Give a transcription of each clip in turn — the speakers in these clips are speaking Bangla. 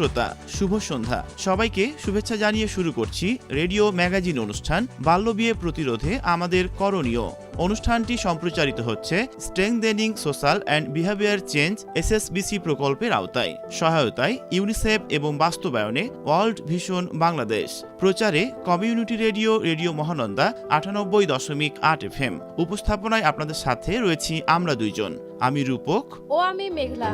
শ্রোতা, শুভ সন্ধ্যা। সবাইকে শুভেচ্ছা জানিয়ে শুরু করছি রেডিও ম্যাগাজিন অনুষ্ঠান বাল্যবিয়ে প্রতিরোধে আমাদের করণীয়। অনুষ্ঠানটি সম্প্রচারিত হচ্ছে strengthening social and behaviour change SSBC প্রকল্পের আওতায়। সহায়তায় ইউনিসেফ এবং বাস্তবায়নে ওয়ার্ল্ড ভিশন বাংলাদেশ। প্রচারে কমিউনিটি রেডিও রেডিও মহানন্দা, আটানব্বই দশমিক আট এফ এম উপস্থাপনায় আপনাদের সাথে রয়েছি আমরা দুইজন। আমি রূপক। ও আমি মেঘলা।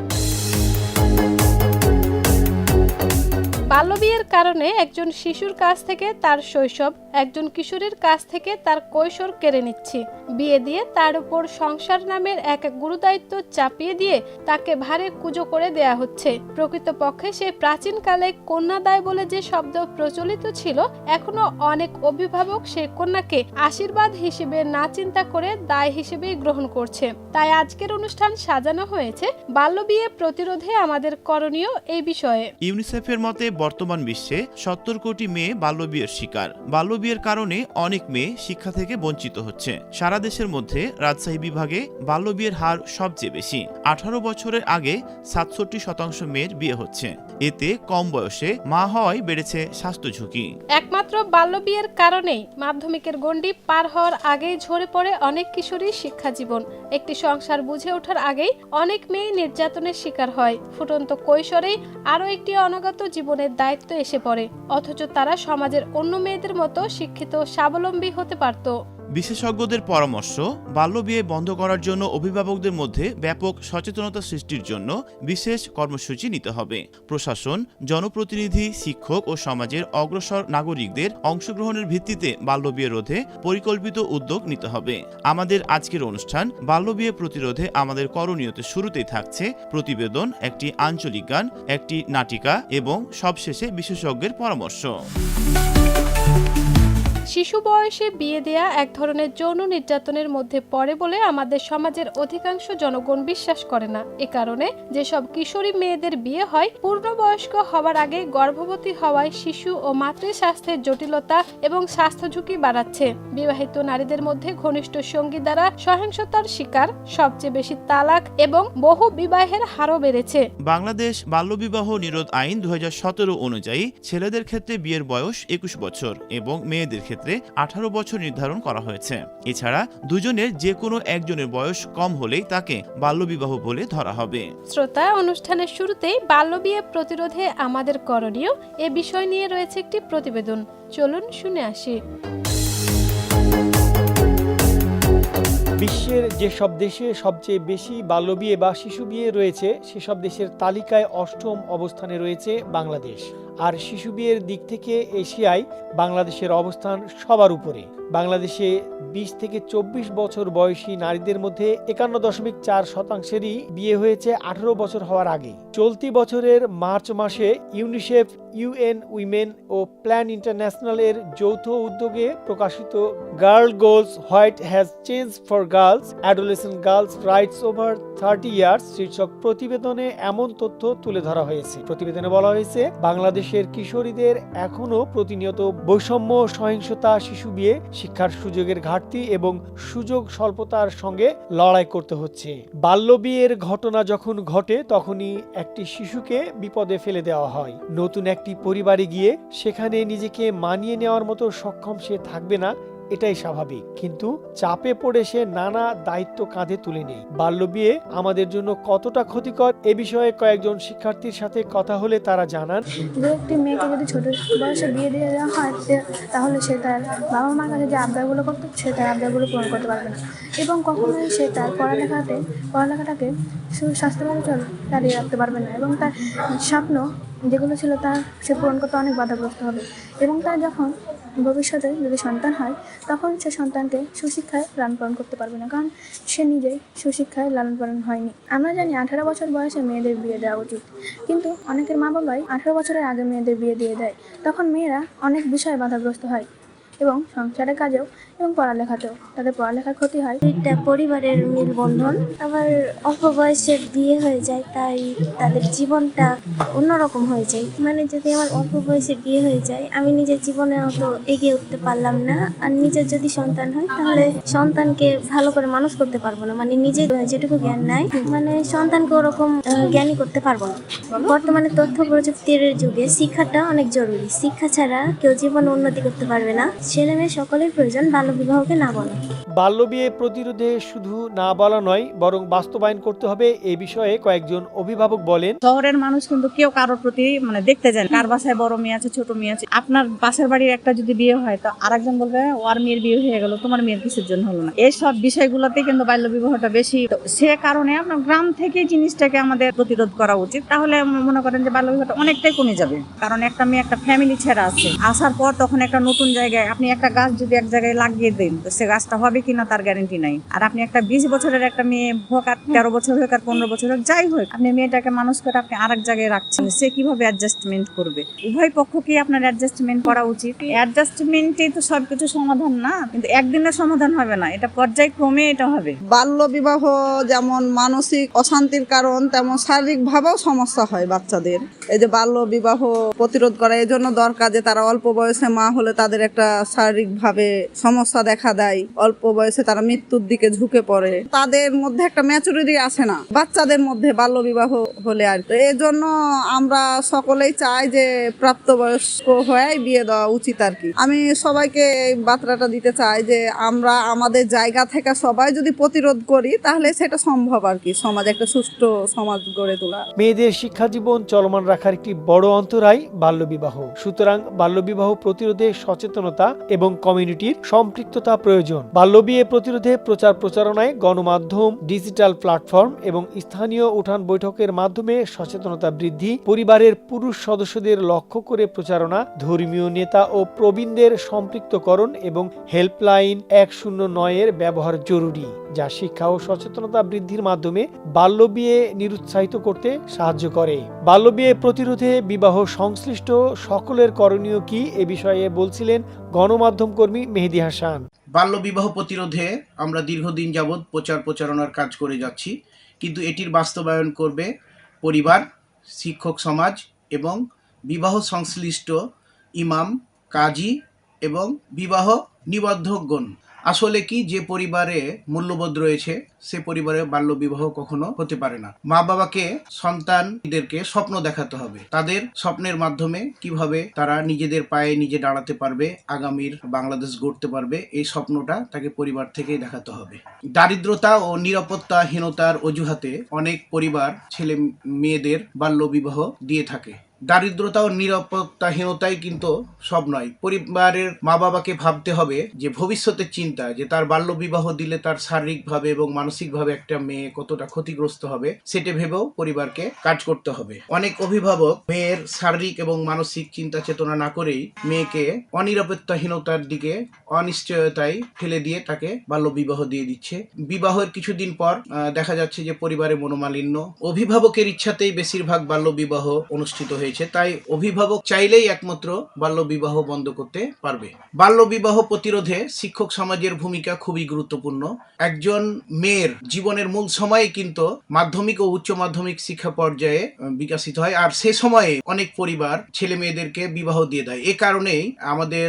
বাল্যবিয়ের কারণে একজন শিশুর কাছ থেকে তার শৈশব, একজন কিশোরীর কাছ থেকে তার কৈশোর কেড়ে নিচ্ছি। বিয়ে দিয়ে তার উপর সংসার নামের এক গুরুদায়িত্ব চাপিয়ে দিয়ে তাকে ভারে কুজো করে দেয়া হচ্ছে। প্রকৃতপক্ষে সে প্রাচীনকালে কন্যাদায় বলে যে শব্দ প্রচলিত ছিল, এখনও অনেক অভিভাবক সে কন্যাকে আশীর্বাদ হিসেবে না চিন্তা করে দায় হিসেবেই গ্রহণ করছে। তাই আজকের অনুষ্ঠান সাজানো হয়েছে। বাল্যবিয়ে প্রতিরোধে আমাদের করণীয় এই বিষয়ে। ইউনিসেফের মতে বর্তমান বিশ্বে সত্তর কোটি মেয়ে বাল্যবিয়ের শিকার। বাল্যবিয়ের কারণে অনেক মেয়ে শিক্ষা থেকে বঞ্চিত হচ্ছে। সারা দেশের মধ্যে রাজশাহী বিভাগে বাল্যবিয়ের হার সবচেয়ে বেশি। আঠারো বছরের আগে সাতষট্টি শতাংশ মেয়ের বিয়ে হচ্ছে। এতে কম বয়সে মা হওয়ায় বেড়েছে স্বাস্থ্য ঝুঁকি। একমাত্র বাল্যবিয়ের কারণেই মাধ্যমিকের গণ্ডি পার হওয়ার আগেই ঝরে পড়ে অনেক কিশোরীর শিক্ষা জীবন একটি সংসার বুঝে ওঠার আগেই অনেক মেয়ে নির্যাতনের শিকার হয়। ফুটন্ত কৈশোরেই আরও একটি অনাগত জীবনের দায়িত্ব এসে পড়ে অথচ তারা সমাজের অন্য মেয়েদের মতো শিক্ষিত স্বাবলম্বী হতে পারত। বিশেষজ্ঞদের পরামর্শ, বাল্যবিয়ে বন্ধ করার জন্য অভিভাবকদের মধ্যে ব্যাপক সচেতনতা সৃষ্টির জন্য বিশেষ কর্মসূচি নিতে হবে। প্রশাসন, জনপ্রতিনিধি, শিক্ষক ও সমাজের অগ্রসর নাগরিকদের অংশগ্রহণের ভিত্তিতে বাল্যবিয়ে রোধে পরিকল্পিত উদ্যোগ নিতে হবে। আমাদের আজকের অনুষ্ঠান বাল্যবিয়ে প্রতিরোধে আমাদের করণীয়তে শুরুতেই থাকছে প্রতিবেদন, একটি আঞ্চলিক গান, একটি নাটিকা এবং সবশেষে বিশেষজ্ঞের পরামর্শ। শিশু বয়সে বিয়ে দেয়া এক ধরনের যৌন নির্যাতনের মধ্যে পড়ে বলে আমাদের সমাজের অধিকাংশ জনগণ বিশ্বাস করে না। এ কারণে যেসব কিশোরী মেয়েদের বিয়ে হয়, পূর্ণবয়স্ক হওয়ার আগে গর্ভবতী হওয়ায় শিশু ও মাতৃ স্বাস্থ্যের জটিলতা এবং স্বাস্থ্য ঝুঁকি বাড়াচ্ছে। বিবাহিত নারীদের মধ্যে ঘনিষ্ঠ সঙ্গী দ্বারা সহিংসতার শিকার, সবচেয়ে বেশি তালাক এবং বহু বিবাহের হারও বেড়েছে। বাংলাদেশ বাল্যবিবাহ নিরোধ আইন দুই হাজার সতেরো অনুযায়ী ছেলেদের ক্ষেত্রে বিয়ের বয়স একুশ বছর এবং মেয়েদের ক্ষেত্রে আঠারো বছর নির্ধারণ করা হয়েছে। এছাড়া দুজনের যে কোনো একজনের বয়স কম হলেই তাকে বাল্যবিবাহ বলে ধরা হবে। শ্রোতা অনুষ্ঠানের শুরুতেই বাল্যবিয়ে প্রতিরোধে আমাদের করণীয় এ বিষয় নিয়ে রয়েছে একটি প্রতিবেদন। চলুন শুনে আসি। বিশ্বের যেসব দেশে সবচেয়ে বেশি বাল্যবিয়ে বা শিশু বিয়ে রয়েছে সেসব দেশের তালিকায় অষ্টম অবস্থানে রয়েছে বাংলাদেশ। আর শিশু বিয়ের দিক থেকে এশিয়ায় বাংলাদেশের অবস্থান সবার উপরে। বাংলাদেশে বিশ থেকে চব্বিশ বছর বয়সী নারীদের মধ্যে একান্ন দশমিক চার শতাংশেরই বিয়ে হয়েছে আঠারো বছর হওয়ার আগে। চলতি বছরের মার্চ মাসে ইউনিসেফ, ইউএন উইমেন ও প্ল্যান ইন্টারন্যাশনাল এর যৌথ উদ্যোগে প্রকাশিত girl goals what has change for girls, adolescent girls rights over thirty years শীর্ষক প্রতিবেদনে এমন তথ্য তুলে ধরা হয়েছে। প্রতিবেদনে বলা হয়েছে বাংলাদেশের কিশোরীদের এখনও প্রতিনিয়ত বৈষম্য, সহিংসতা, শিশু বিয়ে, শিক্ষার সুযোগের ঘাটতি এবং সুযোগ স্বল্পতার সঙ্গে লড়াই করতে হচ্ছে। বাল্য বিয়ের ঘটনা যখন ঘটে, তখনই একটি শিশুকে বিপদে ফেলে দেওয়া হয়। নতুন একটি পরিবারে গিয়ে সেখানে নিজেকে মানিয়ে নেওয়ার মতো সক্ষম সে থাকবে না এটাই স্বাভাবিক। কিন্তু চাপে পড়ে সে নানা দায়িত্ব কাঁধে তুলে নেই বাল্যবিয়ে আমাদের জন্য কতটা ক্ষতিকর এ বিষয়ে কয়েকজন শিক্ষার্থীর সাথে কথা হলে তারা জানান, দু একটি মেয়েকে যদি ছোট বয়সে বিয়ে দিয়ে দেওয়া হয় তাহলে সে তার বাবা মার কাছে যে আবদারগুলো করতো, সে তার আবদারগুলো পূরণ করতে পারবে না। এবং কখনোই সে তার পড়ালেখাতে, পড়ালেখাটাকে সুস্বাস্থ্যভাবে চল চালিয়ে রাখতে পারবে না। এবং তার স্বপ্ন যেগুলো ছিল তার, সে পূরণ করতে অনেক বাধাগ্রস্ত হবে। এবং তার যখন ভবিষ্যতে যদি সন্তান হয়, তখন সে সন্তানকে সুশিক্ষায় লালন পালন করতে পারবে না, কারণ সে নিজেই সুশিক্ষায় লালন পালন হয়নি। আমরা জানি আঠারো বছর বয়সে মেয়েদের বিয়ে দেওয়া উচিত, কিন্তু অনেকের মা বাবাই আঠারো বছরের আগে মেয়েদের বিয়ে দিয়ে দেয়। তখন মেয়েরা অনেক বিষয়ে বাধাগ্রস্ত হয় এবং সংসারের কাজেও এবং পড়ালেখাতেও। তাদের পড়ালেখার ক্ষতি হয়। দুইটা পরিবারের মেলবন্ধন আবার অল্প বয়সে বিয়ে হয়ে যায় তাই তাদের জীবনটা অন্যরকম হয়ে যায়। মানে যদি আমার অল্প বয়সে বিয়ে হয়ে যায় আমি নিজের জীবনে অত এগিয়ে উঠতে পারলাম না। আর নিজের যদি সন্তান হয় তাহলে সন্তানকে ভালো করে মানুষ করতে পারব না। মানে নিজের যেটুকু জ্ঞান নাই মানে সন্তানকে ওরকম আহ, জ্ঞানী করতে পারব না। বর্তমানে তথ্য প্রযুক্তির যুগে শিক্ষাটা অনেক জরুরি। শিক্ষা ছাড়া কেউ জীবনে উন্নতি করতে পারবে না। ছেলে মেয়ে সকলের প্রয়োজন বাল্য বিবাহকে না বলা। বাল্যবিয়ে প্রতিরোধে শুধু না বলা নয় বরং বাস্তবায়ন করতে হবে এ বিষয়ে কয়েকজন অভিভাবক বলেন। শহরের মানুষ কিন্তু কেউ কারোর প্রতি মানে দেখতে যায় কার বাসায় বড় মেয়ে আছে ছোট মেয়ে আছে? আপনার বাসার বাড়ির একটা যদি বিয়ে হয় তো আরেকজন বলবে ওর মেয়ের বিয়ে হয়ে গেল তোমার মেয়ের কিসের জন্য হলো না? এইসব বিষয়গুলোতে কিন্তু বাল্য বিবাহটা বেশি। সে কারণে আপনার গ্রাম থেকে জিনিসটাকে আমাদের প্রতিরোধ করা উচিত। তাহলে মনে করেন যে বাল্য বিবাহটা অনেকটাই কমে যাবে। কারণ একটা মেয়ে একটা ফ্যামিলি ছেড়ে আছে। আসার পর তখন একটা নতুন জায়গায় আপনি একটা গাছ যদি এক জায়গায় লাগিয়ে দিন। তো সে গাছটা হবে কিনা তার গ্যারেন্টি নাই। আর আপনি একটা বিশ বছরের একটা মেয়ে হোক আর তেরো বছর হোক আর পনেরো বছর হোক, যাই হোক, আপনি মেয়েটাকে মানুষ করে আপনি আরেক জায়গায় রাখছেন, সে কীভাবে অ্যাডজাস্টমেন্ট করবে? উভয় পক্ষকেই আপনার অ্যাডজাস্টমেন্ট করা উচিত। অ্যাডজাস্টমেন্টই তো সবকিছু সমাধান না, কিন্তু একদিনের সমাধান হবে না, এটা পর্যায়ক্রমে এটা হবে। বাল্য বিবাহ যেমন মানসিক অশান্তির কারণ, তেমন শারীরিক ভাবেও সমস্যা হয় বাচ্চাদের। এই যে বাল্য বিবাহ প্রতিরোধ করা এই জন্য দরকার যে তারা অল্প বয়সে মা হলে তাদের একটা শারীরিক ভাবে সমস্যা দেখা দেয়। অল্প বয়সে তারা মৃত্যুর দিকে ঝুঁকে পড়ে। তাদের মধ্যে একটা ম্যাচুরিটি আসে না। বাচ্চাদের মধ্যে বাল্য বিবাহ হলে আর। তো এই জন্য আমরা সকলেই চাই যে প্রাপ্তবয়স্ক হয়ে বিয়ে দেওয়া উচিত আর কি। আমি সবাইকে এই বার্তাটা দিতে চাই যে আমরা আমাদের জায়গা থেকে সবাই যদি প্রতিরোধ করি, তাহলে সেটা সম্ভব আর কি। সমাজ একটা সুষ্ঠু সমাজ গড়ে তোলা। মেয়েদের শিক্ষা জীবন চলমান রাখার একটি বড় অন্তরায় বাল্যবিবাহ। সুতরাং বাল্যবিবাহ প্রতিরোধে সচেতনতা এবং কমিউনিটির সম্পৃক্ততা প্রয়োজন। বাল্যবিয়ে প্রতিরোধে প্রচার প্রচারণায় গণমাধ্যম, ডিজিটাল প্ল্যাটফর্ম এবং স্থানীয় উঠান বৈঠকের মাধ্যমে সচেতনতা বৃদ্ধি, পরিবারের পুরুষ সদস্যদের লক্ষ্য করে প্রচারণা, ধর্মীয় নেতা ও প্রবীণদের সম্পৃক্তকরণ এবং হেল্পলাইন এক শূন্য নয়ের ব্যবহার জরুরি, যা শিক্ষা ও সচেতনতা বৃদ্ধির মাধ্যমে বাল্যবিয়ে নিরুৎসাহিত করতে সাহায্য করে। বাল্যবিয়ে প্রতিরোধে বিবাহ সংশ্লিষ্ট সকলের করণীয় কি এ বিষয়ে বলছিলেন গণমাধ্যম কর্মী মেহেদি হাসান। বাল্যবিবাহ প্রতিরোধে আমরা দীর্ঘদিন যাবৎ প্রচার প্রচারণার কাজ করে যাচ্ছি, কিন্তু এটির বাস্তবায়ন করবে পরিবার, শিক্ষক সমাজ এবং বিবাহ সংশ্লিষ্ট ইমাম, কাজী এবং বিবাহ নিবদ্ধকগণ আসলে কি যে পরিবারে মূল্যবোধ রয়েছে, সে পরিবারে বাল্যবিবাহ কখনো হতে পারে না। মা বাবাকে, সন্তানদেরকে স্বপ্ন দেখাতে হবে। তাদের স্বপ্নের মাধ্যমে কীভাবে তারা নিজেদের পায়ে নিজে দাঁড়াতে পারবে, আগামীর বাংলাদেশ গড়তে পারবে, এই স্বপ্নটা তাকে পরিবার থেকেই দেখাতে হবে। দারিদ্রতা ও নিরাপত্তাহীনতার অজুহাতে অনেক পরিবার ছেলে মেয়েদের বাল্যবিবাহ দিয়ে থাকে। দারিদ্রতা ও নিরাপত্তাহীনতাই কিন্তু সব নয়। পরিবারের মা বাবাকে ভাবতে হবে যে ভবিষ্যতের চিন্তা, যে তার বাল্য বিবাহ দিলে তার শারীরিকভাবে এবং মানসিকভাবে একটা মেয়ে কতটা ক্ষতিগ্রস্ত হবে, সেটা ভেবেও পরিবারকে কাজ করতে হবে। অনেক অভিভাবক মেয়ের শারীরিক এবং মানসিক চিন্তা চেতনা না করেই মেয়েকে অনিরাপত্তাহীনতার দিকে অনিশ্চয়তায় ফেলে দিয়ে তাকে বাল্য বিবাহ দিয়ে দিচ্ছে। বিবাহের কিছুদিন পর দেখা যাচ্ছে যে পরিবারে মনোমালিন্য। অভিভাবকের ইচ্ছাতেই বেশিরভাগ বাল্য বিবাহ অনুষ্ঠিত হয়েছে। তাই অভিভাবক চাইলেই একমাত্র বাল্য বিবাহ বন্ধ করতে পারবে। বাল্য বিবাহ প্রতিরোধে শিক্ষক সমাজের ভূমিকা খুবই গুরুত্বপূর্ণ। একজন মেয়ের জীবনের মূল সময়ে কিন্তু মাধ্যমিক ও উচ্চ মাধ্যমিক শিক্ষা পর্যায়ে বিকাশিত হয়, আর সে সময়ে অনেক পরিবার ছেলে মেয়েদেরকে বিবাহ দিয়ে দেয়। এ কারণেই আমাদের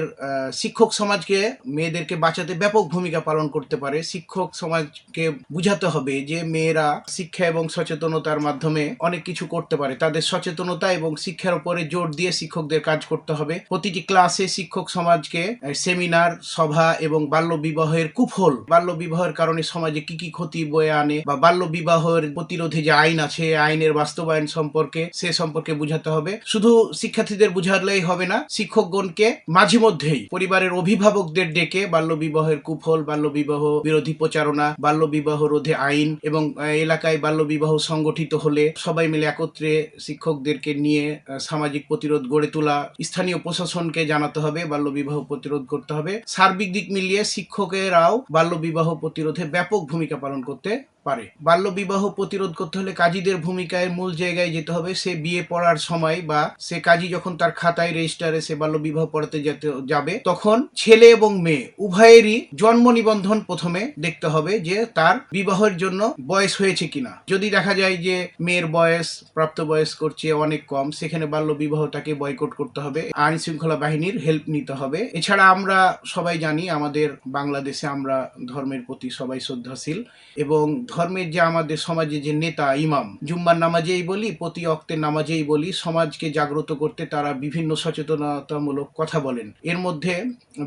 শিক্ষক সমাজকে মেয়েদেরকে বাঁচাতে ব্যাপক ভূমিকা পালন করতে পারে। শিক্ষক সমাজকে বুঝাতে হবে যে, মেয়েরা শিক্ষা এবং সচেতনতার মাধ্যমে অনেক কিছু করতে পারে। তাদের সচেতনতা এবং শিক্ষার উপরে জোর দিয়ে শিক্ষকদের কাজ করতে হবে। প্রতিটি ক্লাসে শিক্ষক সমাজকে সেমিনার সভা এবং বাল্য বিবাহের কুফল। বাল্য বিবাহের কারণে সমাজে কি কি ক্ষতি বয়ে আনে বা বাল্য বিবাহের প্রতিরোধে যে আইন আছে আইনের বাস্তবায়ন সম্পর্কে সে সম্পর্কে বুঝাতে হবে। শুধু শিক্ষার্থীদের বুঝালেই হবে না, শিক্ষকগণকে মাঝে মধ্যেই পরিবারের অভিভাবকদের ডেকে বাল্য বিবাহের কুফল বাল্য বিবাহ বিরোধী প্রচারণা বাল্য বিবাহ রোধে আইন এবং এলাকায় বাল্য বিবাহ সংগঠিত হলে সবাই মিলে একত্রে শিক্ষকদেরকে নিয়ে সামাজিক প্রতিরোধ গড়ে তোলা, স্থানীয় প্রশাসনকে জানাতে হবে বাল্য বিবাহ প্রতিরোধ করতে হবে। সার্বিক দিক মিলিয়ে শিক্ষকেরাও বাল্য বিবাহ প্রতিরোধে ব্যাপক ভূমিকা পালন করতে পারে। বাল্য বিবাহ প্রতিরোধ করতে হলে কাজীদের ভূমিকায় মূল জায়গায় যেতে হবে। সে বিয়ে পড়ার সময় বা সে কাজী যখন তার খাতায় রেজিস্টারে সে বাল্য বিবাহ পড়াতে যেতে যাবে, তখন ছেলে এবং মেয়ে, উভয়েরই জন্ম নিবন্ধন প্রথমে দেখতে হবে যে তার বিবাহের জন্য বয়স হয়েছে কিনা। যদি দেখা যায় যে মেয়ের বয়স প্রাপ্ত বয়স করছে অনেক কম, সেখানে বাল্য বিবাহটাকে বয়কট করতে হবে আইন শৃঙ্খলা বাহিনীর হেল্প নিতে হবে। এছাড়া আমরা সবাই জানি, আমাদের বাংলাদেশে আমরা ধর্মের প্রতি সবাই শ্রদ্ধাশীল এবং ধর্মের যে আমাদের সমাজে যে নেতা, ইমাম, জুম্মার নামাজেই বলি, প্রতি অক্তের নামাজেই বলি, সমাজকে জাগ্রত করতে তারা বিভিন্ন সচেতনতামূলক কথা বলেন। এর মধ্যে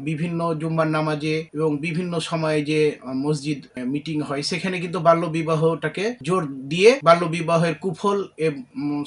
বিভিন্ন জুম্মার নামাজে এবং বিভিন্ন সময়ে যে মসজিদ মিটিং হয়, সেখানে কিন্তু বাল্য বিবাহটাকে জোর দিয়ে বাল্য বিবাহের কুফল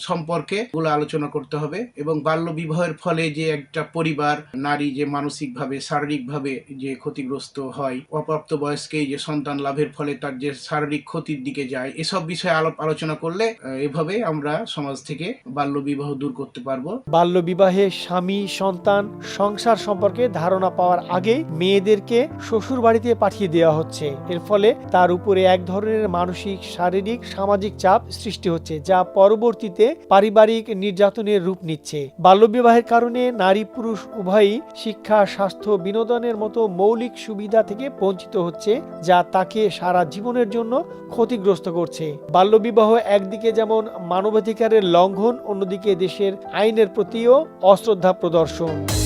সম্পর্কে গুলো আলোচনা করতে হবে এবং বাল্য বিবাহের ফলে যে একটা পরিবার, নারী যে মানসিকভাবে, শারীরিকভাবে যে ক্ষতিগ্রস্ত হয় অপ্রাপ্ত বয়স্কেই যে সন্তান লাভের ফলে তার যে শারীরিক ক্ষতির দিকে যায়, এসব বিষয়ে আলাপ আলোচনা করলে এভাবে আমরা সমাজ থেকে বাল্য বিবাহ দূর করতে পারব। বাল্য বিবাহে স্বামী, সন্তান, সংসার সম্পর্কে ধারণা পাওয়ার আগেই মেয়েদেরকে শ্বশুর বাড়িতে পাঠিয়ে দেওয়া হচ্ছে। এর ফলে তার উপরে এক ধরনের মানসিক, শারীরিক, সামাজিক চাপ সৃষ্টি হচ্ছে, যা পরবর্তীতে পারিবারিক নির্যাতনের রূপ নিচ্ছে। বাল্যবিবাহের কারণে নারী পুরুষ উভয়ই শিক্ষা, স্বাস্থ্য, বিনোদনের মতো মৌলিক সুবিধা থেকে বঞ্চিত হচ্ছে, যা তাকে সারা জীবনের জন্য ক্ষতিগ্রস্ত করছে। বাল্যবিবাহ একদিকে যেমন মানবাধিকারের লঙ্ঘন অন্যদিকে দেশের আইনের প্রতিও অশ্রদ্ধা প্রদর্শন।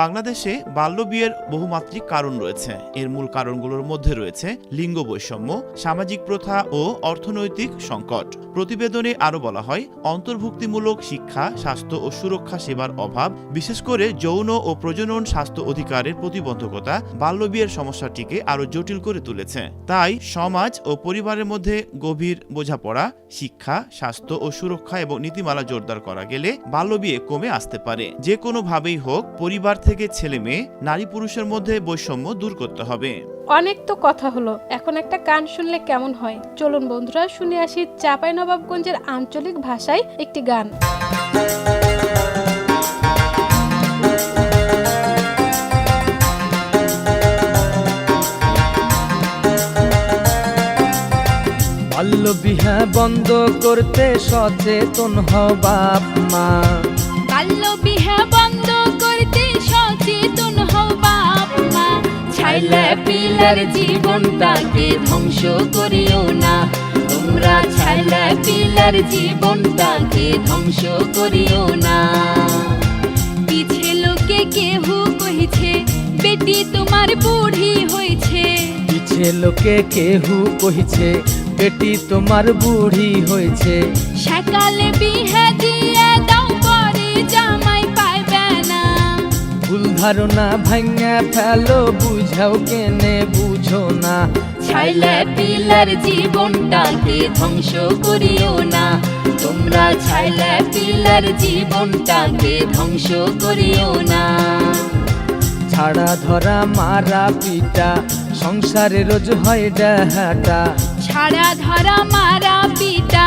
বাংলাদেশে বাল্যবিয়ের বহুমাত্রিক কারণ রয়েছে। এর মূল কারণগুলোর মধ্যে রয়েছে লিঙ্গ বৈষম্য, সামাজিক প্রথা ও অর্থনৈতিক সংকট। প্রতিবেদনে আরও বলা হয়, অন্তর্ভুক্তিমূলক শিক্ষা, স্বাস্থ্য ও সুরক্ষা সেবার অভাব, বিশেষ করে যৌন ও প্রজনন স্বাস্থ্য অধিকারের প্রতিবন্ধকতা বাল্যবিয়ের সমস্যাটিকে আরও জটিল করে তুলেছে। তাই সমাজ ও পরিবারের মধ্যে গভীর বোঝাপড়া, শিক্ষা, স্বাস্থ্য ও সুরক্ষা এবং নীতিমালা জোরদার করা গেলে বাল্যবিয়ে কমে আসতে পারে। যে কোনোভাবেই হোক, পরিবার থেকে ছেলে মেয়ে নারী পুরুষের মধ্যে বৈষম্য দূর করতে হবে। অনেক তো কথা হলো। এখন একটা গান শুনলে কেমন হয়? চলুন বন্ধুরা শুনে আসি চাপাই নবাবগঞ্জের আঞ্চলিক ভাষায় একটি গান। বাল্য বিহা বন্ধ করতে সচেতন হও বাপ মা। বাল্য বিহা বন্ধ ছাইলা পিলার জীবনটাকে ধ্বংস করিও না। তোমরা ছাইলা পিলার জীবনটাকে ধ্বংস করিও না। পিছে লোকে কেহু কহিছে বেটি তোমার বুড়ি হয়েছে পিছে লোকে কেহু কহিছে বেটি তোমার বুড়ি হয়েছে সকালে বিহা দিয়া দাও পরে ভুল ধারণা ভাঙা ফেলো বুঝাও কেনে বুঝো না। ছাইলা পিলার জীবনটাকে ধ্বংস করিও না? তোমরা ছাইলা পিলার জীবনটাকে ধ্বংস করিও না? ছাড়া ধরা মারা পিটা সংসারে রোজ হয় ডাহাটা। ছাড়া ধরা মারা পিটা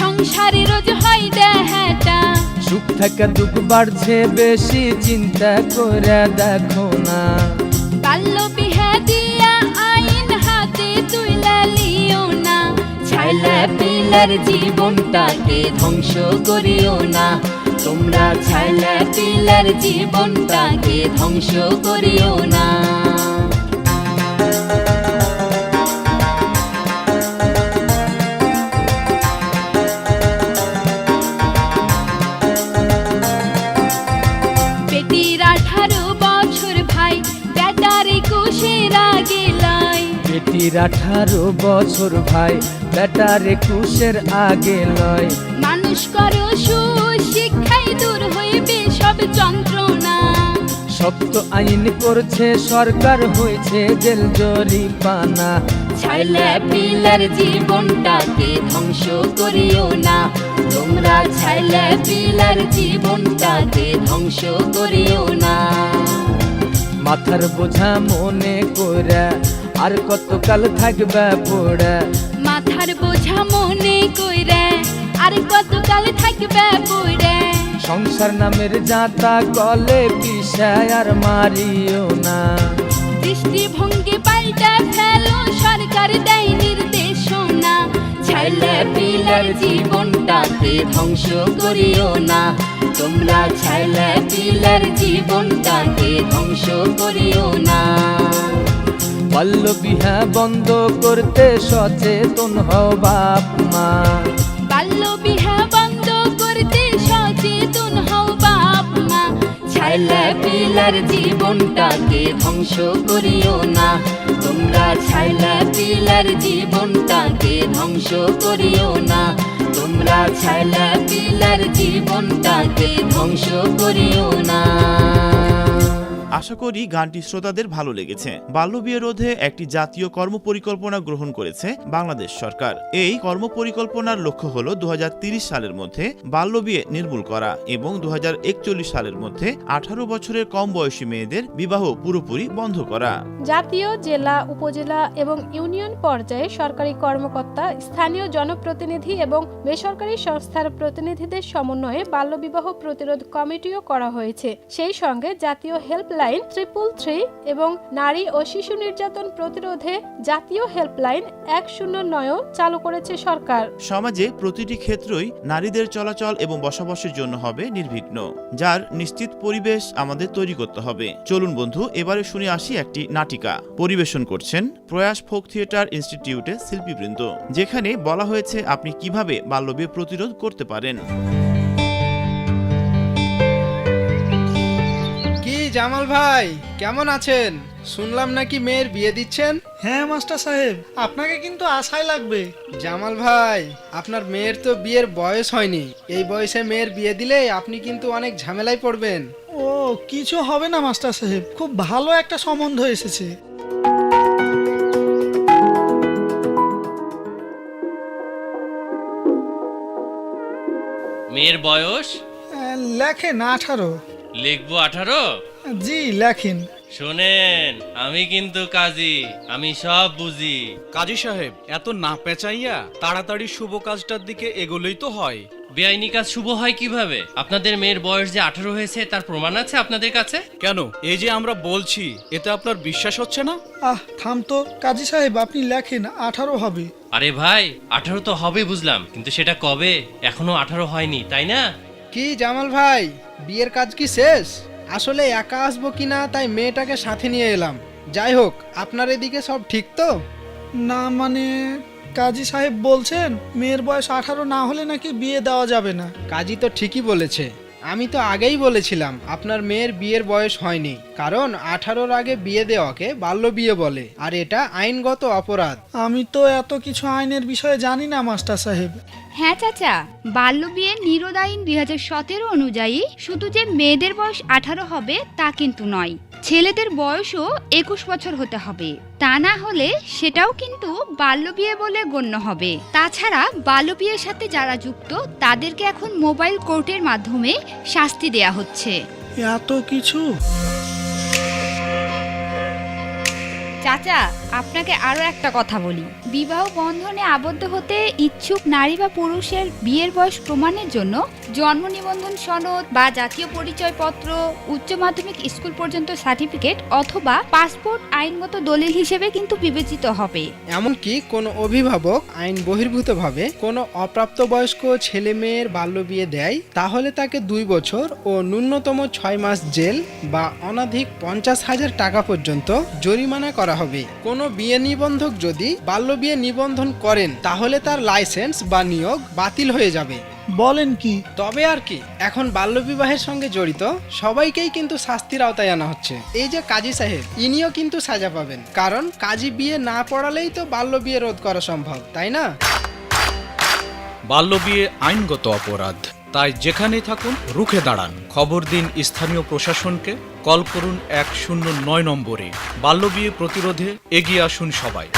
সংসারে রোজ হয় দেহাটা সুখ থেকে দুঃখ বাড়ছে, বেশি চিন্তা করে দেখো না। বাল্য বিহা দিয়া আইন হাতে তুইলা লিও না। ছাইলা পিলার জীবনটাকে ধ্বংস করিও না। তোমরা ছাইলা পিলার জীবনটাকে ধ্বংস করিও না। বেটির আঠারো বছর ভাই বেটার একুশের আগে লয়। মানুষ করো সুশিক্ষায় দূর হইবে সব যন্ত্রণা। শক্ত আইন করছে সরকার হয়েছে জেল জরিপানা ছাইলা পিলার জীবনটাকে ধ্বংস করিও না। তোমরা ছাইলা পিলার জীবনটাকে ধ্বংস করিও না। মাথার বোঝা মনে করে আর কতকাল থাকবে পড়ে? মাথার বোঝা মনে কইরে আর কতকাল থাকবে পড়ে? সংসার নামের যাতা কলে পিসায় আর মারিও না। দৃষ্টিভঙ্গি পাল্টা ফেলো সরকার দেয় নির্দেশনা ছেলে পিলার জীবনটাকে ধ্বংস করিও না। তোমরা ছাইলে পিলার জীবনটাকে ধ্বংস করিও না। বাল্য বিহা বন্ধ করতে সচেতন হও বাপ মা। বাল্য বিহা বন্ধ করতে সচেতন হও বাপ মা। ছেলে পিলার জীবনটাকে ধ্বংস করিও না। তোমরা ছেলে পিলার জীবনটাকে ধ্বংস করিও না। তোমরা ছেলে পিলার জীবনটাকে ধ্বংস করিও না। আশা করি গানটি শ্রোতাদের ভালো লেগেছে। বাল্যবিয়ে রোধে একটি জাতীয় কর্মপরিকল্পনা গ্রহণ করেছে বাংলাদেশ সরকার। এই কর্মপরিকল্পনার লক্ষ্য হল দু সালের মধ্যে বাল্যবিয়ে নির্মূল করা এবং দু সালের মধ্যে আঠারো বছরের কম বয়সী মেয়েদের বিবাহ পুরোপুরি বন্ধ করা। জাতীয়, জেলা, উপজেলা এবং ইউনিয়ন পর্যায়ে সরকারি কর্মকর্তা, স্থানীয় জনপ্রতিনিধি এবং বেসরকারি সংস্থার প্রতিনিধিদের সমন্বয়ে বাল্যবিবাহ প্রতিরোধ কমিটিও করা হয়েছে। সেই সঙ্গে জাতীয় হেল্পলাইন ট্রিপল থ্রি এবং নারী ও শিশু নির্যাতন প্রতিরোধে জাতীয় হেল্পলাইন এক শূন্য নয়ও চালু করেছে সরকার। সমাজে প্রতিটি ক্ষেত্রই নারীদের চলাচল এবং বসবাসের জন্য হবে নির্বিঘ্ন, যার নিশ্চিত পরিবেশ আমাদের তৈরি করতে হবে। চলুন বন্ধু, এবারে শুনে আসি একটি নাটিকা। পরিবেশন করছেন প্রয়াস ফোক থিয়েটার ইনস্টিটিউটে শিল্পীবৃন্দ, যেখানে বলা হয়েছে আপনি কীভাবে বাল্যবিয়ে প্রতিরোধ করতে পারেন। জামাল ভাই কেমন আছেন? শুনলাম নাকি মেয়ের বিয়ে দিচ্ছেন? হ্যাঁ মাস্টার সাহেব। আপনাকে কিন্তু আশাই লাগবে। জামাল ভাই আপনার মেয়ের তো বিয়ের বয়স হয়নি। এই বয়সে মেয়ের বিয়ে দিলে আপনি কিন্তু অনেক ঝামেলায় পড়বেন। ও কিছু হবে না মাস্টার সাহেব। খুব ভালো একটা সম্বন্ধ এসেছে। মেয়ের বয়স? লেখেন আঠারো। লিখব আঠারো? জি লেখেন। শোনেন আমি কিন্তু কাজী আমি সব বুঝি। কাজী সাহেব এত না পেঁচাইয়া তাড়াতাড়ি শুভ কাজটার দিকে এগোলেই তো হয়। বেআইনি কাজ শুভ হয় কীভাবে? আপনাদের মেয়ের বয়স যে আঠারো হয়েছে তার প্রমাণ আছে আপনাদের কাছে? কেন? এই যে আমরা বলছি এতে আপনার বিশ্বাস হচ্ছে না? আহ থাম তো। কাজী সাহেব আপনি লেখেন আঠারো হবে। আরে ভাই আঠারো তো হবে বুঝলাম কিন্তু সেটা কবে? এখনও আঠারো হয়নি তাই না? কি জামাল ভাই বিয়ের কাজ কি শেষ? আসলে একা আসব কিনা তাই মেয়েটাকে সাথে নিয়ে এলাম। যাই হোক আপনার এদিকে সব ঠিক তো? না মানে কাজী সাহেব বলছেন মেয়ের বয়স আঠারো না হলে নাকি বিয়ে দেওয়া যাবে না। কাজী তো ঠিকই বলেছে। আমি তো আগেই বলেছিলাম আপনার মেয়ের বিয়ের বয়স হয়নি। কারণ আঠারোর আগে বিয়ে দেওয়াকে বাল্য বিয়ে বলে আর এটা আইনগত অপরাধ। আমি তো এত কিছু আইনের বিষয়ে জানি না মাস্টার সাহেব। হ্যাঁ চাচা। বাল্য বিয়ে নিরোধ আইন দু হাজার সতেরো অনুযায়ী শুধু যে মেয়েদের বয়স আঠারো হবে তা কিন্তু নয় ছেলেদের বয়সও একুশ বছর হতে হবে। তা না হলে সেটাও কিন্তু বাল্য বিয়ে বলে গণ্য হবে। তাছাড়া বাল্য বিয়ের সাথে যারা যুক্ত তাদেরকে এখন মোবাইল কোর্টের মাধ্যমে শাস্তি দেয়া হচ্ছে। এত কিছু? চাচা আপনাকে আরও একটা কথা বলি। বিবাহ বন্ধনে আবদ্ধ হতে ইচ্ছুক নারী বা পুরুষের বিয়ের বয়স প্রমাণের জন্য জন্ম নিবন্ধন সনদ বা জাতীয় পরিচয়পত্র, উচ্চ মাধ্যমিক স্কুল পর্যন্ত সার্টিফিকেট অথবা পাসপোর্ট আইনগত দলিল হিসেবে কিন্তু বিবেচিত হবে। এমনকি কোনো অভিভাবক আইন বহির্ভূতভাবে কোনো অপ্রাপ্তবয়স্ক ছেলে মেয়ের বাল্য বিয়ে দেয়, তাহলে তাকে দুই বছর ও ন্যূনতম ছয় মাস জেল বা অনাধিক পঞ্চাশ হাজার টাকা পর্যন্ত জরিমানা করা হবে। কোনো বিয়ে নিবন্ধক যদি বাল্য বিয়ে নিবন্ধন করেন তাহলে তার লাইসেন্স বা নিয়োগ বাতিল হয়ে যাবে। বলেন কি? তবে আর কি এখন বাল্যবিবাহের সঙ্গে জড়িত সবাইকেই কিন্তু শাস্তির আওতায় আনা হচ্ছে। এই যে কাজী সাহেব ইনিও কিন্তু সাজা পাবেন। কারণ কাজী বিয়ে না পড়ালেই তো বাল্য বিয়ে রোধ করা সম্ভব তাই না? বাল্য বিয়ে আইনগত অপরাধ। তাই যেখানেই থাকুন রুখে দাঁড়ান। খবর দিন স্থানীয় প্রশাসনকে। কল করুন এক শূন্য নয় নম্বরে। বাল্যবিয়ে প্রতিরোধে এগিয়ে আসুন সবাই।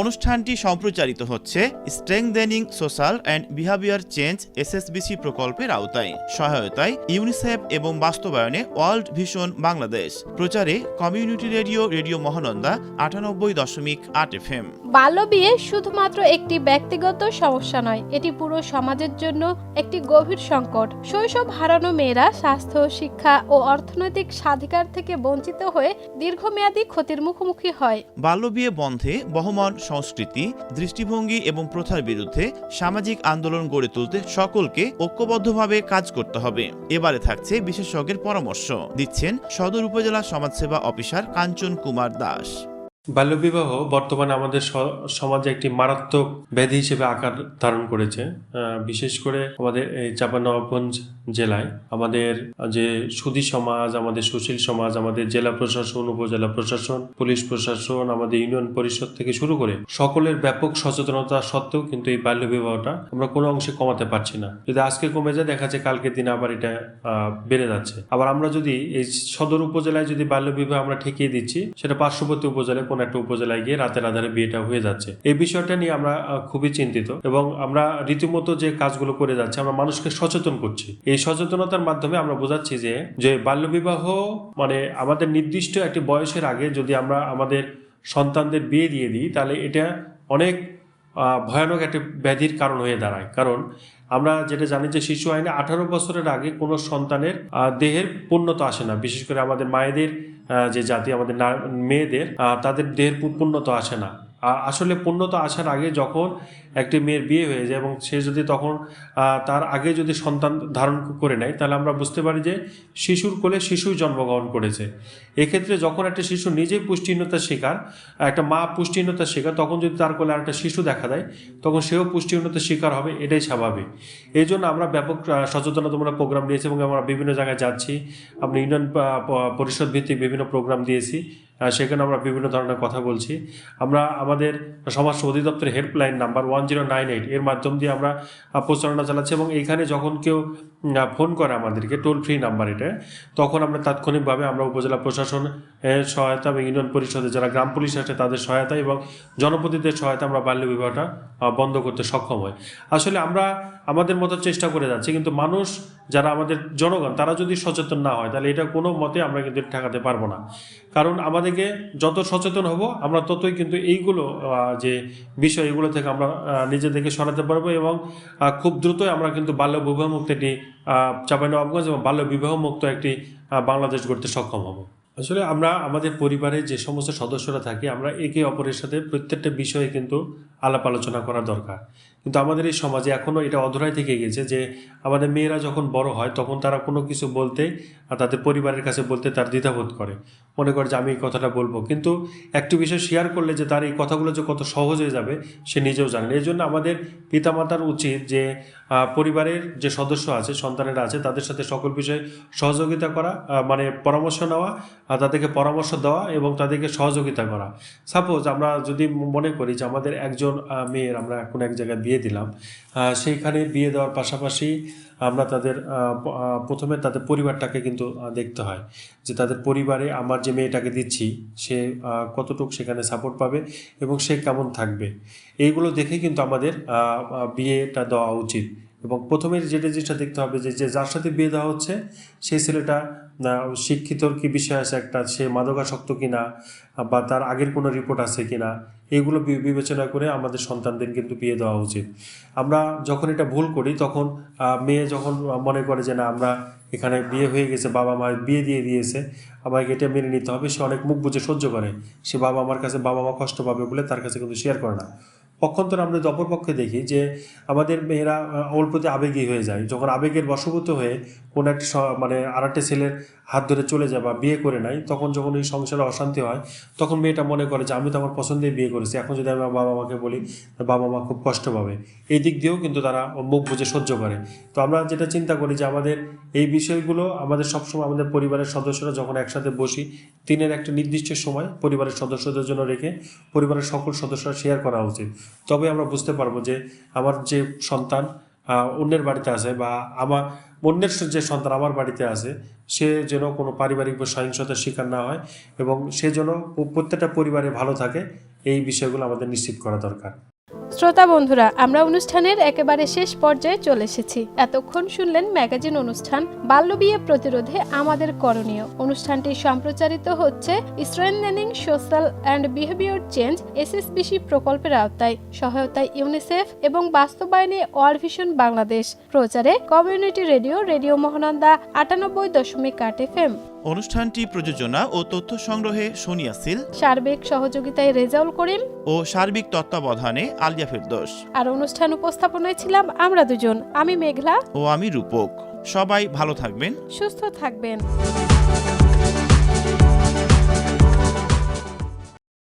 অনুষ্ঠানটি সম্প্রচারিত হচ্ছে strengthening social and behaviour change SSBC প্রকল্পের আওতায়। সহায়তায় ইউনিসেফ এবং বাস্তবায়নে ওয়ার্ল্ড ভিশন বাংলাদেশ। প্রচারে কমিউনিটি রেডিও রেডিও মহানন্দা আটানব্বই দশমিক আট এফ এম বাল্য বিয়ে শুধুমাত্র একটি ব্যক্তিগত সমস্যা নয় এটি পুরো সমাজের জন্য একটি গভীর সংকট। শৈশব হারানো মেয়েরা স্বাস্থ্য শিক্ষা ও অর্থনৈতিক স্বাধিকার থেকে বঞ্চিত হয়ে দীর্ঘমেয়াদী ক্ষতির মুখোমুখি হয়। বাল্যবিয়ে বন্ধে বহমান সংস্কৃতি, দৃষ্টিভঙ্গি এবং প্রথার বিরুদ্ধে সামাজিক আন্দোলন গড়ে তুলতে সকলকে ঐক্যবদ্ধভাবে কাজ করতে হবে। এবারে থাকছে বিশেষজ্ঞের পরামর্শ। দিচ্ছেন সদর উপজেলা সমাজসেবা অফিসার কাঞ্চন কুমার দাস। বাল্যবিবাহ বর্তমানে আমাদের সমাজে একটি মারাত্মক ব্যাধি হিসেবে আকার ধারণ করেছে। বিশেষ করে আমাদের এই চাঁপানবাবগঞ্জ জেলায় আমাদের যে সুদী সমাজ, আমাদের সুশীল সমাজ, আমাদের জেলা প্রশাসন, উপজেলা প্রশাসন, পুলিশ প্রশাসন, আমাদের ইউনিয়ন পরিষদ থেকে শুরু করে সকলের ব্যাপক সচেতনতা সত্ত্বেও কিন্তু এই বাল্যবিবাহটা আমরা কোনো অংশে কমাতে পারছি না। যদি আজকে কমে যায়, দেখা যাচ্ছে কালকের দিনে আবার এটা বেড়ে যাচ্ছে। আবার আমরা যদি এই সদর উপজেলায় যদি বাল্যবিবাহ আমরা ঠেকিয়ে দিচ্ছি, সেটা পার্শ্ববর্তী উপজেলায় কোন একটা উপজেলায় গিয়ে রাতের আধারে বিয়েটা হয়ে যাচ্ছে। এই বিষয়টা নিয়ে আমরা খুবই চিন্তিত এবং আমরা রীতিমতো যে কাজগুলো করে যাচ্ছি, আমরা মানুষকে সচেতন করছি। এই সচেতনতার মাধ্যমে আমরা বোঝাচ্ছি যে যে বাল্যবিবাহ মানে আমাদের নির্দিষ্ট একটি বয়সের আগে যদি আমরা আমাদের সন্তানদের বিয়ে দিয়ে দিই, তাহলে এটা অনেক ভয়ানক একটা ব্যাধির কারণ হয়ে দাঁড়ায়। কারণ আমরা যেটা জানি যে শিশু আইনে আঠারো বছরের আগে কোনো সন্তানের দেহের পূর্ণতা আসে না। বিশেষ করে আমাদের মায়েদের যে জাতি, আমাদের মেয়েদের তাদের দেহের পূর্ণতা আসে না। আসলে পূর্ণতা আসার আগে যখন একটি মেয়ের বিয়ে হয়ে যায় এবং সে যদি তখন তার আগে যদি সন্তান ধারণ করে নেয়, তাহলে আমরা বুঝতে পারি যে শিশুর কোলে শিশুই জন্মগ্রহণ করেছে। এক্ষেত্রে যখন একটা শিশু নিজেই পুষ্টিহীনতার শিকার, একটা মা পুষ্টিহীনতার শিকার, তখন যদি তার কোলে আরেকটা শিশু দেখা দেয়, তখন সেও পুষ্টিহীনতার শিকার হবে, এটাই স্বাভাবিক। এই জন্য আমরা ব্যাপক সচেতনতামূলক প্রোগ্রাম দিয়েছি এবং আমরা বিভিন্ন জায়গায় যাচ্ছি। আমরা ইউনিয়ন পরিষদ ভিত্তিক বিভিন্ন প্রোগ্রাম দিয়েছি সেখানে আমরা বিভিন্ন ধরনের কথা বলছি। আমরা আমাদের সমাজ অধিদপ্তরের হেল্পলাইন নাম্বার ওয়ান নাইন এর মাধ্যম দিয়ে আমরা প্রচারণা চালাচ্ছি এবং এখানে যখন কেউ ফোন করে আমাদেরকে টোল ফ্রি নাম্বার এটা। তখন আমরা তাৎক্ষণিকভাবে আমরা উপজেলা প্রশাসন সহায়তা এবং ইউনিয়ন পরিষদে যারা গ্রাম পুলিশ আছে তাদের সহায়তা এবং জনপ্রতিনিধিদের সহায়তা আমরা বাল্য বিবাহটা বন্ধ করতে সক্ষম হই আসলে আমরা আমাদের মতো চেষ্টা করে যাচ্ছি, কিন্তু মানুষ যারা আমাদের জনগণ, তারা যদি সচেতন না হয়, তাহলে এটা কোনো মতে আমরা কিন্তু ঠেকাতে পারব না। কারণ আমাদেরকে যত সচেতন হব, আমরা ততই কিন্তু এইগুলো যে বিষয়, এগুলো থেকে আমরা নিজেদেরকে সরাতে পারব এবং খুব দ্রুতই আমরা কিন্তু বাল্য বিবাহ মুক্ত একটি চাপাইনবাবগঞ্জ এবং বাল্য বিবাহ মুক্ত একটি বাংলাদেশ গড়তে সক্ষম হব। আসলে আমরা আমাদের পরিবারে যে সমস্ত সদস্যরা থাকি, আমরা একে অপরের সাথে প্রত্যেকটা বিষয়ে কিন্তু আলাপ আলোচনা করা দরকার। কিন্তু আমাদের এই সমাজে এখনও এটা অধরাই থেকে গেছে যে আমাদের মেয়েরা যখন বড় হয়, তখন তারা কোনো কিছু বলতে আর তাদের পরিবারের কাছে বলতে তার দ্বিধাবোধ করে। মনে করে যে আমি এই কথাটা বলব। কিন্তু একটি বিষয় শেয়ার করলে যে তার এই কথাগুলো যে কত সহজ হয়ে যাবে, সে নিজেও জানেন এই জন্য আমাদের পিতামাতার উচিত যে পরিবারের যে সদস্য আছে, সন্তানেরা আছে, তাদের সাথে সকল বিষয়ে সহযোগিতা করা মানে পরামর্শ নেওয়া আর তাদেরকে পরামর্শ দেওয়া এবং তাদেরকে সহযোগিতা করা। সাপোজ আমরা যদি মনে করি যে আমাদের একজন মেয়ের, আমরা কোনো এক জায়গায় বিয়ে দিলাম। সেইখানে বিয়ে দেওয়ার পাশাপাশি আমরা তাদের প্রথমে তাদের পরিবারটাকে কিন্তু দেখতে হয়। যে তাদের পরিবারে আমার যে মেয়েটাকে দিচ্ছি, সে কতটুকু সেখানে সাপোর্ট পাবে এবং সে কেমন থাকবে? এইগুলো দেখে কিন্তু আমাদের বিয়েটা দেওয়া উচিত। এবং প্রথমে যেটা জিনিসটা দেখতে হবে যে যে যার সাথে বিয়ে দেওয়া হচ্ছে সেই ছেলেটা শিক্ষিতর কি বিষয় আছে একটা, সে মাদকাসক্ত কিনা, বা তার আগের কোনো রিপোর্ট আছে কিনা এগুলো বিবেচনা করে আমাদের সন্তানদের কিন্তু বিয়ে দেওয়া উচিত। আমরা যখন এটা ভুল করি, তখন মেয়ে যখন মনে করে যে না, আমরা এখানে বিয়ে হয়ে গেছে, বাবা মা বিয়ে দিয়ে দিয়েছে, আমাকে এটা মেনে নিতে হবে, সে অনেক মুখ বুঝে সহ্য করে। সে বাবা মার কাছে, বাবা মা কষ্ট পাবে বলে তার কাছে কিন্তু শেয়ার করে না। পক্ষান্তরে আমরা যদি অপরপক্ষে দেখি যে, আমাদের মেয়েরা অল্পতে আবেগী হয়ে যায়। যখন আবেগের বশভূত হয়ে কোনো একটা মানে আর একটা ছেলের হাত ধরে চলে যায় বা বিয়ে করে নেয়, তখন যখন এই সংসারে অশান্তি হয়, তখন মেয়েটা মনে করে যে আমি তো আমার পছন্দেই বিয়ে করেছি, এখন যদি আমি বাবা মাকে বলি বাবা মা খুব কষ্ট পাবে। এই দিক দিয়েও কিন্তু তারা মুখ বুঝে সহ্য করে। তো আমরা যেটা চিন্তা করি যে আমাদের এই বিষয়গুলো আমাদের সবসময় আমাদের পরিবারের সদস্যরা যখন একসাথে বসি, দিনের একটা নির্দিষ্ট সময় পরিবারের সদস্যদের জন্য রেখে পরিবারের সকল সদস্যরা শেয়ার করা উচিত। তবে আমরা বুঝতে পারব যে আমার যে সন্তান অন্যের বাড়িতে আছে বা আমার অন্যের যে সন্তান আমার বাড়িতে আছে, সে যেন কোনো পারিবারিক বা সহিংসতার শিকার না হয় এবং সে যেন প্রত্যেকটা পরিবারে ভালো থাকে, এই বিষয়গুলো আমাদের নিশ্চিত করা দরকার। শ্রোতা বন্ধুরা, আমরা অনুষ্ঠানের একেবারে শেষ পর্যায়ে চলে এসেছি। এতক্ষণ শুনলেন ম্যাগাজিন অনুষ্ঠান বাল্যবিয়ে প্রতিরোধে আমাদের করণীয়। অনুষ্ঠানটি সম্প্রচারিত হচ্ছে strengthening social and behaviour change SSBC প্রকল্পের আওতায়। সহায়তায় ইউনিসেফ এবং বাস্তবায়নে ওয়ার্ল্ড ভিশন বাংলাদেশ। প্রচারে কমিউনিটি রেডিও রেডিও মহানন্দা, আটানব্বই দশমিক আট এফ এম অনুষ্ঠানটি প্রযোজনা ও তথ্য সংগ্রহে সোনিয়া সিল সার্বিক সহযোগিতায় রেজাউল করিম ও সার্বিক তত্ত্বাবধানে আলিয়া ফেরদোস। আর অনুষ্ঠান উপস্থাপনায় ছিলাম আমরা দুজন আমি মেঘলা ও আমি রূপক। সবাই ভালো থাকবেন। সুস্থ থাকবেন।